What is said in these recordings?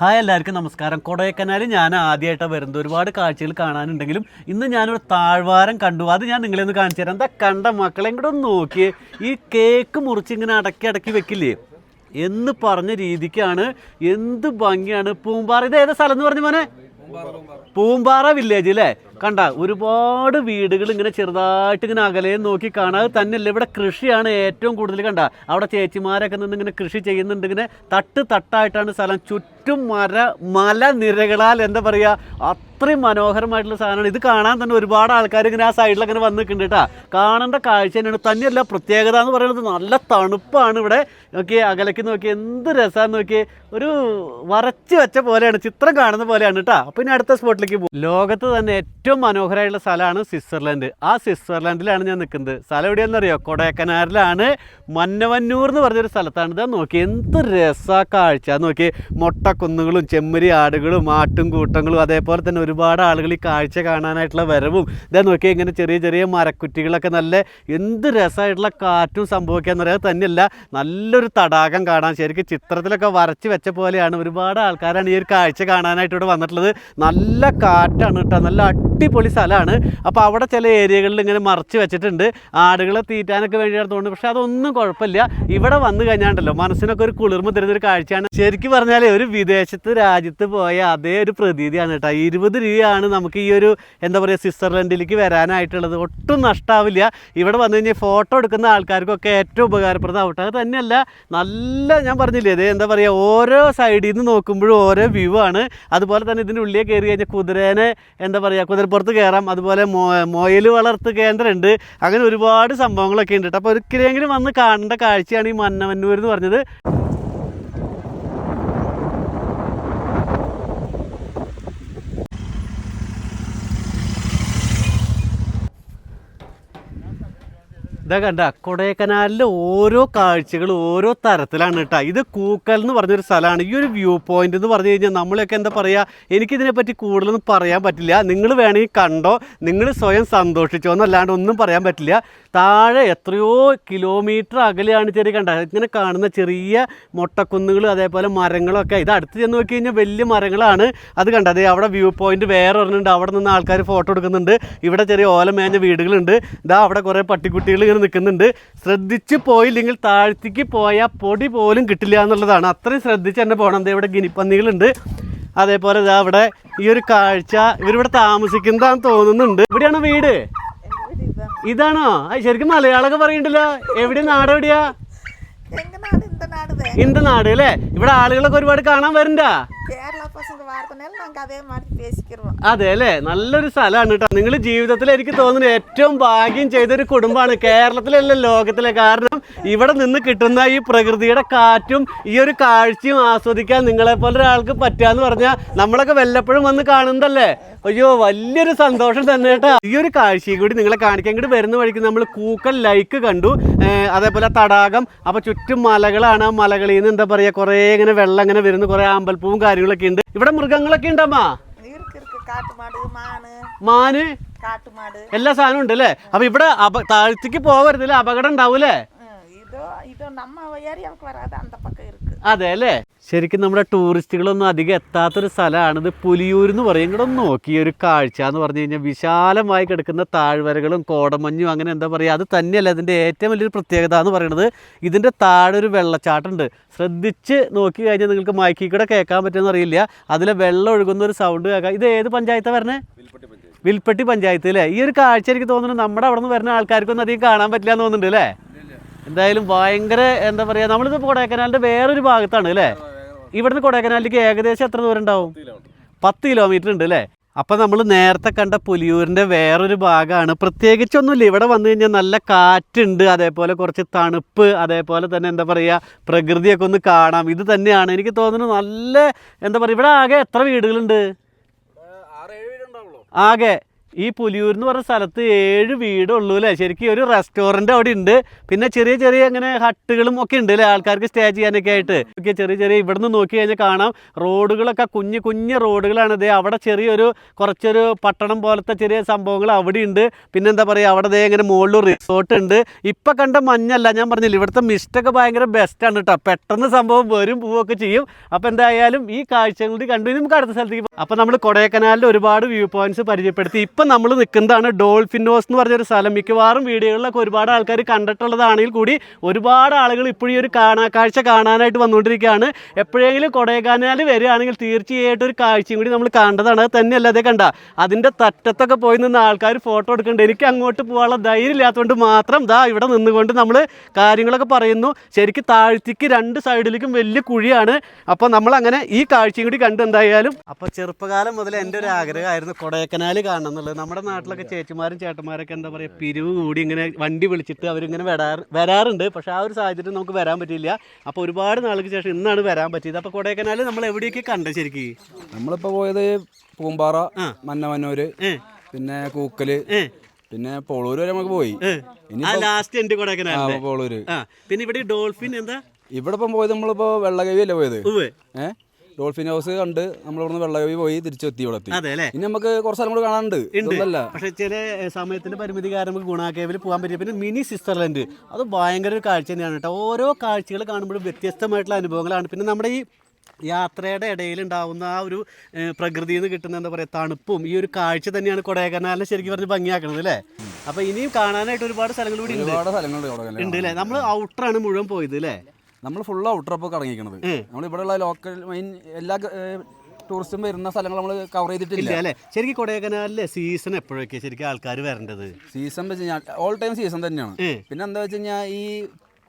Hi എല്ലാവർക്കും നമസ്കാരം. കൊടൈക്കനാൽ ഞാൻ ആദ്യമായിട്ടാണ് വരുന്നത്. ഒരുപാട് കാഴ്ചകൾ കാണാനുണ്ടെങ്കിലും ഇന്ന് ഞാനൊരു താഴ്വാരം കണ്ടു. അത് ഞാൻ നിങ്ങളെ ഒന്ന് കാണിച്ചു തരാം. എന്താ കണ്ട മക്കളെ കൂടെ ഒന്ന് നോക്കി ഈ കേക്ക് മുറിച്ച് ഇങ്ങനെ അടക്കി അടക്കി വെക്കില്ലേ? എന്ന് പറഞ്ഞ രീതിക്കാണ് എന്ത് ഭംഗിയാണ്. പൂമ്പാറ. ഇത് ഏതാ സ്ഥലം എന്ന് പറഞ്ഞു മോനെ? പൂമ്പാറ. വില്ലേജ് അല്ലേ കണ്ട ഒരുപാട് വീടുകൾ ഇങ്ങനെ ചെറുതായിട്ട് ഇങ്ങനെ അകലെ നോക്കി കാണാതെ തന്നെയല്ല ഇവിടെ കൃഷിയാണ് ഏറ്റവും കൂടുതൽ കണ്ട. അവിടെ ചേച്ചിമാരൊക്കെ നിന്ന് ഇങ്ങനെ കൃഷി ചെയ്യുന്നുണ്ട്. ഇങ്ങനെ തട്ട് തട്ടായിട്ടാണ് സ്ഥലം. ചുറ്റും മര മലനിരകളാൽ എന്താ പറയുക അത്രയും മനോഹരമായിട്ടുള്ള സാധനമാണ്. ഇത് കാണാൻ തന്നെ ഒരുപാട് ആൾക്കാർ ഇങ്ങനെ ആ സൈഡിൽ അങ്ങനെ വന്ന് നിൽക്കുന്നുണ്ട് കേട്ടോ കാണേണ്ട കാഴ്ച തന്നെയാണ്. തന്നെയല്ല പ്രത്യേകത എന്ന് പറയുന്നത് നല്ല തണുപ്പാണ് ഇവിടെ. നോക്കി അകലയ്ക്ക് നോക്കി എന്ത് രസമാണെന്ന് നോക്കി ഒരു വരച്ച് വെച്ച പോലെയാണ് ചിത്രം കാണുന്ന പോലെയാണ് കേട്ടോ അപ്പോൾ ഇനി അടുത്ത സ്പോട്ടിലേക്ക് പോകും ലോകത്ത് തന്നെ ഏറ്റവും മനോഹരമായിട്ടുള്ള സ്ഥലമാണ് സ്വിറ്റ്സർലൻഡ്. ആ സ്വിറ്റ്സർലൻഡിലാണ് ഞാൻ നിൽക്കുന്നത്. സ്ഥലം എവിടെയാണെന്നറിയോ കൊടൈക്കനാലിലാണ്. മന്നവന്നൂർ എന്ന് പറഞ്ഞൊരു സ്ഥലത്താണ്. ഇതാ നോക്കി എന്ത് രസ കാഴ്ച. നോക്കി മുട്ടക്കുന്നുകളും ചെമ്മരി ആടുകളും ആട്ടും കൂട്ടങ്ങളും അതേപോലെ തന്നെ ഒരുപാട് ആളുകൾ ഈ കാഴ്ച കാണാനായിട്ടുള്ള വരവും. ഇതാ നോക്കി ഇങ്ങനെ ചെറിയ ചെറിയ മരക്കുറ്റികളൊക്കെ നല്ല എന്ത് രസമായിട്ടുള്ള കാറ്റും സംഭവിക്കാന്ന് പറയുന്നത് തന്നെയല്ല നല്ലൊരു തടാകം കാണാൻ ശരിക്കും ചിത്രത്തിലൊക്കെ വരച്ച് വെച്ച പോലെയാണ് ഒരുപാട് ആൾക്കാരാണ് ഈ ഒരു കാഴ്ച കാണാനായിട്ട് ഇവിടെ വന്നിട്ടുള്ളത്. നല്ല കാറ്റാണ് കേട്ടോ നല്ല അടിപൊളി സ്ഥലമാണ്. അപ്പോൾ അവിടെ ചില ഏരിയകളിൽ ഇങ്ങനെ മറച്ച് വെച്ചിട്ടുണ്ട്. ആടുകളെ തീറ്റാനൊക്കെ വേണ്ടിയാണ് പക്ഷെ അതൊന്നും കുഴപ്പമില്ല. ഇവിടെ വന്നു കഴിഞ്ഞാണ്ടല്ലോ മനസ്സിനൊക്കെ ഒരു കുളിർമ തരുന്ന ഒരു കാഴ്ചയാണ്. ശരിക്കും പറഞ്ഞാൽ ഒരു വിദേശത്ത് രാജ്യത്ത് പോയ അതേ ഒരു പ്രതീതിയാണ് കേട്ടോ. ഇരുപത് രൂപയാണ് നമുക്ക് ഈ ഒരു എന്താ പറയുക സ്വിറ്റ്സർലൻഡിലേക്ക് വരാനായിട്ടുള്ളത്. ഒട്ടും നഷ്ടാവില്ല. ഇവിടെ വന്നു കഴിഞ്ഞാൽ ഫോട്ടോ എടുക്കുന്ന ആൾക്കാർക്കൊക്കെ ഏറ്റവും ഉപകാരപ്രദമാവട്ടെ അത് തന്നെയല്ല നല്ല ഞാൻ പറഞ്ഞില്ലേ ഇത് എന്താ പറയുക ഓരോ സൈഡിൽ നിന്ന് നോക്കുമ്പോഴും ഓരോ വ്യൂ ആണ്. അതുപോലെ തന്നെ ഇതിന്റെ ഉള്ളിൽ കയറി കഴിഞ്ഞാൽ കുതിരേനെ എന്താ പറയുക കുതിരപ്പുറത്ത് കയറാം. അതുപോലെ മൊയൽ വളർത്ത് കേന്ദ്രമുണ്ട് അങ്ങനെ ഒരുപാട് സംഭവങ്ങളൊക്കെ ഉണ്ട്. അപ്പോൾ ഒരിക്കലെങ്കിലും വന്ന് കാണേണ്ട കാഴ്ചയാണ് ഈ മന്നമന്നൂർ എന്ന് പറഞ്ഞത്. ഇതാ കണ്ട കൊടൈക്കനാലിലെ ഓരോ കാഴ്ചകൾ ഓരോ തരത്തിലാണ് കേട്ടോ ഇത് കൂക്കൽ എന്ന് പറഞ്ഞൊരു സ്ഥലമാണ്. ഈ ഒരു വ്യൂ പോയിന്റ് എന്ന് പറഞ്ഞു കഴിഞ്ഞാൽ നമ്മളൊക്കെ എന്താ പറയുക എനിക്കിതിനെപ്പറ്റി കൂടുതലൊന്നും പറയാൻ പറ്റില്ല. നിങ്ങൾ വേണമെങ്കിൽ കണ്ടോ നിങ്ങൾ സ്വയം സന്തോഷിച്ചോ എന്നല്ലാണ്ട് ഒന്നും പറയാൻ പറ്റില്ല. താഴെ എത്രയോ കിലോമീറ്റർ അകലെയാണ് ചെറിയ കണ്ട ഇങ്ങനെ കാണുന്ന ചെറിയ മൊട്ടക്കുന്നുകൾ അതേപോലെ മരങ്ങളൊക്കെ. ഇത് അടുത്ത് ചെന്ന് നോക്കി കഴിഞ്ഞാൽ വലിയ മരങ്ങളാണ് അത് കണ്ടത്. അവിടെ വ്യൂ പോയിന്റ് വേറെ ഒരെണ്ണുണ്ട് അവിടെ നിന്ന് ആൾക്കാർ ഫോട്ടോ എടുക്കുന്നുണ്ട്. ഇവിടെ ചെറിയ ഓലമേഞ്ഞ വീടുകളുണ്ട്. ഇതാ അവിടെ കുറേ പട്ടിക്കുട്ടികൾ ഇങ്ങനെ നിൽക്കുന്നുണ്ട്. ശ്രദ്ധിച്ച് പോയില്ലെങ്കിൽ താഴ്ത്തിക്ക് പോയാൽ പൊടി പോലും കിട്ടില്ല എന്നുള്ളതാണ്. അത്രയും ശ്രദ്ധിച്ച് തന്നെ പോകണം ഇവിടെ ഗിനിപ്പന്നികളുണ്ട്. അതേപോലെ ഇതാ അവിടെ ഈ ഒരു കാഴ്ച. ഇവരിവിടെ താമസിക്കുന്നതാന്ന് തോന്നുന്നുണ്ട്. ഇവിടെയാണ് വീട്? ഇതാണോ? ശരിക്കും മലയാളമൊക്കെ പറയണ്ടല്ലോ. എവിടെ നാട് എവിടെയാ? ഇന്ത നാട് അല്ലേ? ഇവിടെ ആളുകളൊക്കെ ഒരുപാട് കാണാൻ വരണ്ട അതെ അല്ലേ? നല്ലൊരു സ്ഥലമാണ് കേട്ടോ നിങ്ങൾ ജീവിതത്തിൽ എനിക്ക് തോന്നുന്നു ഏറ്റവും ഭാഗ്യം ചെയ്തൊരു കുടുംബമാണ്. കേരളത്തിലല്ല ലോകത്തിലെ കാരണം ഇവിടെ നിന്ന് കിട്ടുന്ന ഈ പ്രകൃതിയുടെ കാറ്റും ഈ ഒരു കാഴ്ചയും ആസ്വദിക്കാൻ നിങ്ങളെ പോലെ ഒരാൾക്ക് പറ്റാന്ന് പറഞ്ഞാൽ നമ്മളൊക്കെ വല്ലപ്പോഴും വന്ന് കാണുന്നതല്ലേ? അയ്യോ വലിയൊരു സന്തോഷം തന്നെ കേട്ടോ ഈ ഒരു കാഴ്ചയും കൂടി നിങ്ങളെ കാണിക്കാൻ കൂടി വരുന്ന വഴിക്ക് നമ്മൾ കൂക്കൽ ലൈക്ക് കണ്ടു. അതേപോലെ തടാകം അപ്പോൾ ചുറ്റും മലകളാണ്. ആ മലകളിൽ നിന്ന് എന്താ പറയാ കുറേ ഇങ്ങനെ വെള്ളം ഇങ്ങനെ വരുന്നു. കുറേ അമ്പൽപ്പൂവും കാര്യങ്ങളൊക്കെ ഉണ്ട്. ഇവിടെ മൃഗങ്ങളൊക്കെ ഉണ്ടമ്മാ. മാന്. എല്ലാ സാധനം ഉണ്ട് അല്ലേ? അപ്പൊ ഇവിടെ താഴ്ത്തിക്ക് പോവരുതല്ലേ അപകടം ഉണ്ടാവൂലേ അതെ അല്ലേ? ശരിക്കും നമ്മുടെ ടൂറിസ്റ്റുകളൊന്നും അധികം എത്താത്തൊരു സ്ഥലമാണിത് പുലിയൂർ എന്ന് പറയും ഇവിടെ നോക്കി ഒരു കാഴ്ച എന്ന് പറഞ്ഞു കഴിഞ്ഞാൽ വിശാലമായി കിടക്കുന്ന താഴ്വരകളും കോടമഞ്ഞും അങ്ങനെ എന്താ പറയുക അത് തന്നെയല്ല ഇതിന്റെ ഏറ്റവും വലിയൊരു പ്രത്യേകത എന്ന് പറയുന്നത് ഇതിന്റെ താഴെ ഒരു വെള്ളച്ചാട്ടമുണ്ട്. ശ്രദ്ധിച്ച് നോക്കി കഴിഞ്ഞാൽ നിങ്ങൾക്ക് മൈക്കിൽ കൂടെ കേൾക്കാൻ പറ്റുമെന്ന് അറിയില്ല. അതിലെ വെള്ളം ഒഴുകുന്ന ഒരു സൗണ്ട് കേൾക്കാം. ഇത് ഏത് പഞ്ചായത്താണ് വരണേ? വിൽപ്പട്ടി പഞ്ചായത്ത്. അല്ലേ? ഈ ഒരു കാഴ്ച എനിക്ക് തോന്നുന്നു നമ്മുടെ അവിടെ നിന്ന് വരുന്ന ആൾക്കാർക്കൊന്നും അധികം കാണാൻ പറ്റില്ല എന്ന് തോന്നുന്നുണ്ട് അല്ലേ? എന്തായാലും ഭയങ്കര എന്താ പറയുക നമ്മളിത് കൊടൈക്കനാലിന്റെ വേറൊരു ഭാഗത്താണ് അല്ലേ? ഇവിടുന്ന് കൊടൈക്കനാലിലേക്ക് ഏകദേശം എത്ര ദൂരം ഉണ്ടാവും? പത്ത് കിലോമീറ്റർ ഉണ്ട് അല്ലേ അപ്പം നമ്മൾ നേരത്തെ കണ്ട പുലിയൂരിന്റെ വേറൊരു ഭാഗമാണ് പ്രത്യേകിച്ചൊന്നുമില്ല. ഇവിടെ വന്നു കഴിഞ്ഞാൽ നല്ല കാറ്റുണ്ട് അതേപോലെ കുറച്ച് തണുപ്പ് അതേപോലെ തന്നെ എന്താ പറയുക പ്രകൃതിയൊക്കെ ഒന്ന് കാണാം. ഇത് തന്നെയാണ് എനിക്ക് തോന്നുന്നു നല്ല എന്താ പറയുക ഇവിടെ ആകെ എത്ര വീടുകളുണ്ട്? ആകെ ഈ പുലിയൂർ എന്ന് പറഞ്ഞ സ്ഥലത്ത് ഏഴ് വീടുള്ളൂ അല്ലേ? ശരിക്കും ഒരു റെസ്റ്റോറന്റ് അവിടെ ഉണ്ട്. പിന്നെ ചെറിയ ചെറിയ അങ്ങനെ ഹട്ടുകളും ഒക്കെ ഉണ്ട് അല്ലേ? ആൾക്കാർക്ക് സ്റ്റേ ചെയ്യാനൊക്കെ ആയിട്ട്. ഒക്കെ ചെറിയ ചെറിയ ഇവിടുന്ന് നോക്കി കഴിഞ്ഞാൽ കാണാം. റോഡുകളൊക്കെ കുഞ്ഞു കുഞ്ഞു റോഡുകളാണ് ഇതേ അവിടെ ചെറിയൊരു കുറച്ചൊരു പട്ടണം പോലത്തെ ചെറിയ സംഭവങ്ങൾ അവിടെ ഉണ്ട്. പിന്നെ എന്താ പറയുക അവിടെ ദേ ഇങ്ങനെ മുകളിൽ റിസോർട്ട് ഉണ്ട്. ഇപ്പം കണ്ട മഞ്ഞല്ല. ഞാൻ പറഞ്ഞില്ല ഇവിടുത്തെ മിസ്റ്റൊക്കെ ഭയങ്കര ബെസ്റ്റാണ് കേട്ടോ പെട്ടെന്ന് സംഭവം വരും പോവുകയൊക്കെ ചെയ്യും. അപ്പം എന്തായാലും ഈ കാഴ്ചകൾ കണ്ടു നമുക്ക് അടുത്ത സ്ഥലത്തേക്ക് അപ്പോൾ അപ്പം നമ്മൾ കൊടൈക്കനാലിൽ ഒരുപാട് വ്യൂ പോയിന്റ്സ് പരിചയപ്പെടുത്തി നമ്മൾ നിൽക്കുന്നതാണ് ഡോൾഫിനോസ് എന്ന് പറഞ്ഞൊരു സ്ഥലം. മിക്കവാറും വീഡിയോകളിലൊക്കെ ഒരുപാട് ആൾക്കാർ കണ്ടിട്ടുള്ളതാണെങ്കിൽ കൂടി ഒരുപാട് ആളുകൾ ഇപ്പോഴും ഒരു കാണാ കാഴ്ച കാണാനായിട്ട് വന്നുകൊണ്ടിരിക്കുകയാണ്. എപ്പോഴെങ്കിലും കൊടൈക്കനാൽ വരികയാണെങ്കിൽ തീർച്ചയായിട്ടും ഒരു കാഴ്ചയും കൂടി നമ്മൾ കണ്ടതാണ്. അത് തന്നെയല്ല അതേ കണ്ട അതിന്റെ തറ്റത്തൊക്കെ പോയി നിന്ന് ആൾക്കാർ ഫോട്ടോ എടുക്കേണ്ട എനിക്ക് അങ്ങോട്ട് പോകാനുള്ള ധൈര്യം ഇല്ലാത്തതുകൊണ്ട് മാത്രം ദാ ഇവിടെ നിന്നുകൊണ്ട് നമ്മൾ കാര്യങ്ങളൊക്കെ പറയുന്നു. ശരിക്കും താഴ്ത്തിക്ക് രണ്ട് സൈഡിലേക്കും വലിയ കുഴിയാണ്. അപ്പോൾ നമ്മൾ അങ്ങനെ ഈ കാഴ്ചയും കൂടി കണ്ട് എന്തായാലും അപ്പോൾ ചെറുപ്പകാലം മുതൽ എന്റെ ഒരു ആഗ്രഹമായിരുന്നു കൊടൈക്കനാൽ കാണണം എന്നുള്ളത്. നമ്മുടെ നാട്ടിലൊക്കെ ചേച്ചിമാരും ചേട്ടന്മാരൊക്കെ എന്താ പറയുക പിരിവ് കൂടി ഇങ്ങനെ വണ്ടി വിളിച്ചിട്ട് അവരിങ്ങനെ വരാറ് വരാറുണ്ട്. പക്ഷേ ആ ഒരു സാഹചര്യം നമുക്ക് വരാൻ പറ്റിയില്ല. അപ്പോൾ ഒരുപാട് നാൾക്ക് ശേഷം ഇന്നാണ് വരാൻ പറ്റിയത്. അപ്പോൾ കൊടൈക്കനാൽ നമ്മൾ എവിടെയൊക്കെ കണ്ടത് ശരിക്കും? നമ്മളിപ്പോൾ പോയത് പൂമ്പാറ. മന്നമന്നൂര്. പിന്നെ കൂക്കൽ പിന്നെ പോളൂര് വരെ നമുക്ക് പോയി. ലാസ്റ്റ് പോളൂര്. പിന്നെ ഇവിടെ ഡോൾഫിൻ എന്താ? ഇവിടെ ഇപ്പം പോയത് നമ്മളിപ്പോ വെള്ളകവി അല്ലേ പോയത്? ഉവ്വ്. ഏ? ഡോൾഫിൻ ഹൗസ് കണ്ട് നമ്മളിവിടുന്ന് വെള്ളകവി പോയി തിരിച്ചെത്തി ഇവിടെ എത്തി. അതെ അല്ലേ? ഇനി നമുക്ക് കുറച്ച് സ്ഥലം കൂടെ കാണാനുണ്ട്. പക്ഷേ ചില സമയത്തിന്റെ പരിമിതി കാരണം നമുക്ക് ഗുണാക്കേവിൽ പോകാൻ പറ്റിയ പിന്നെ മിനി സ്വിറ്റ്സർലൻഡ് അത് ഭയങ്കര ഒരു കാഴ്ച തന്നെയാണ് കേട്ടോ. ഓരോ കാഴ്ചകൾ കാണുമ്പോഴും വ്യത്യസ്തമായിട്ടുള്ള അനുഭവങ്ങളാണ്. പിന്നെ നമ്മുടെ ഈ യാത്രയുടെ ഇടയിൽ ഉണ്ടാവുന്ന ആ ഒരു പ്രകൃതിയിൽ നിന്ന് കിട്ടുന്ന എന്താ പറയുക തണുപ്പും ഈ ഒരു കാഴ്ച തന്നെയാണ് കൊടൈക്കനാലിനെ ശരിക്കും പറഞ്ഞ് ഭംഗിയാക്കുന്നത് അല്ലേ? അപ്പോൾ ഇനിയും കാണാനായിട്ട് ഒരുപാട് സ്ഥലങ്ങൾ കൂടി ഉണ്ട്. അല്ലേ? നമ്മൾ ഔട്ടറാണ് മുഴുവൻ പോയത് അല്ലേ? നമ്മൾ ഫുൾ ഔട്ടറപ്പ് കറങ്ങിക്കണത് നമ്മൾ ഇവിടെയുള്ള ലോക്കൽ മെയിൻ എല്ലാ ടൂറിസ്റ്റും വരുന്ന സ്ഥലങ്ങൾ നമ്മൾ കവർ ചെയ്തിട്ടില്ല. അല്ലേ? ശരിക്കും കൊടൈക്കനാലിലെ സീസൺ എപ്പോഴൊക്കെ ശരിക്കും ആൾക്കാർ വരേണ്ടത്? സീസൺ വെച്ച് കഴിഞ്ഞാൽ ഓൾ ടൈം സീസൺ തന്നെയാണ്. പിന്നെ എന്താ വെച്ച് കഴിഞ്ഞാൽ ഈ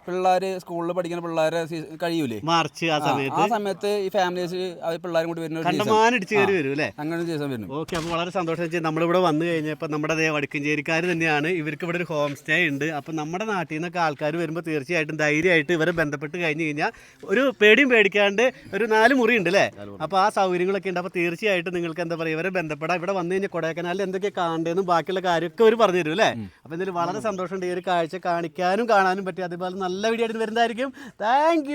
പിള്ളേര് സ്കൂളിൽ പഠിക്കുന്ന പിള്ളേരെ കഴിയൂലേ? മാർച്ച് ആ സമയത്ത്? ആ സമയത്ത് ഈ ഫാമിലീസ് പിള്ളേരും കൂടി വരുന്ന കണ്ടമാനടിച്ച് കയറി വരും അല്ലേ? അങ്ങനെ ഒരു സീസൺ വരുന്നു. ഓക്കെ അപ്പോൾ വളരെ സന്തോഷം വെച്ചാൽ നമ്മളിവിടെ വന്നു കഴിഞ്ഞപ്പോൾ നമ്മുടെ അതേ വടക്കഞ്ചേരിക്കാർ തന്നെയാണ്. ഇവർക്ക് ഇവിടെ ഒരു ഹോം സ്റ്റേ ഉണ്ട്. അപ്പോൾ നമ്മുടെ നാട്ടിൽ നിന്നൊക്കെ ആൾക്കാർ വരുമ്പോൾ തീർച്ചയായിട്ടും ധൈര്യമായിട്ട് ഇവരെ ബന്ധപ്പെട്ട് കഴിഞ്ഞ് കഴിഞ്ഞാൽ ഒരു പേടിയും പേടിക്കാണ്ട് ഒരു നാല് മുറി ഉണ്ട് അല്ലേ? അപ്പോൾ ആ സൗകര്യങ്ങളൊക്കെ ഉണ്ട്. അപ്പോൾ തീർച്ചയായിട്ടും നിങ്ങൾക്ക് എന്താ പറയുക ഇവരെ ബന്ധപ്പെടാം. ഇവിടെ വന്നു കഴിഞ്ഞാൽ കൊടൈക്കനാലിൽ എന്തൊക്കെ കാണേണ്ടതെന്നും ബാക്കിയുള്ള കാര്യമൊക്കെ അവർ പറഞ്ഞു തരും അല്ലേ? അപ്പോൾ എന്തായാലും വളരെ സന്തോഷമുണ്ട്. ഈ ഒരു കാഴ്ച കാണിക്കാനും കാണാനും പറ്റി അതുപോലെ നല്ല വീഡിയോ ആയിട്ട് വരുന്നതായിരിക്കും. താങ്ക്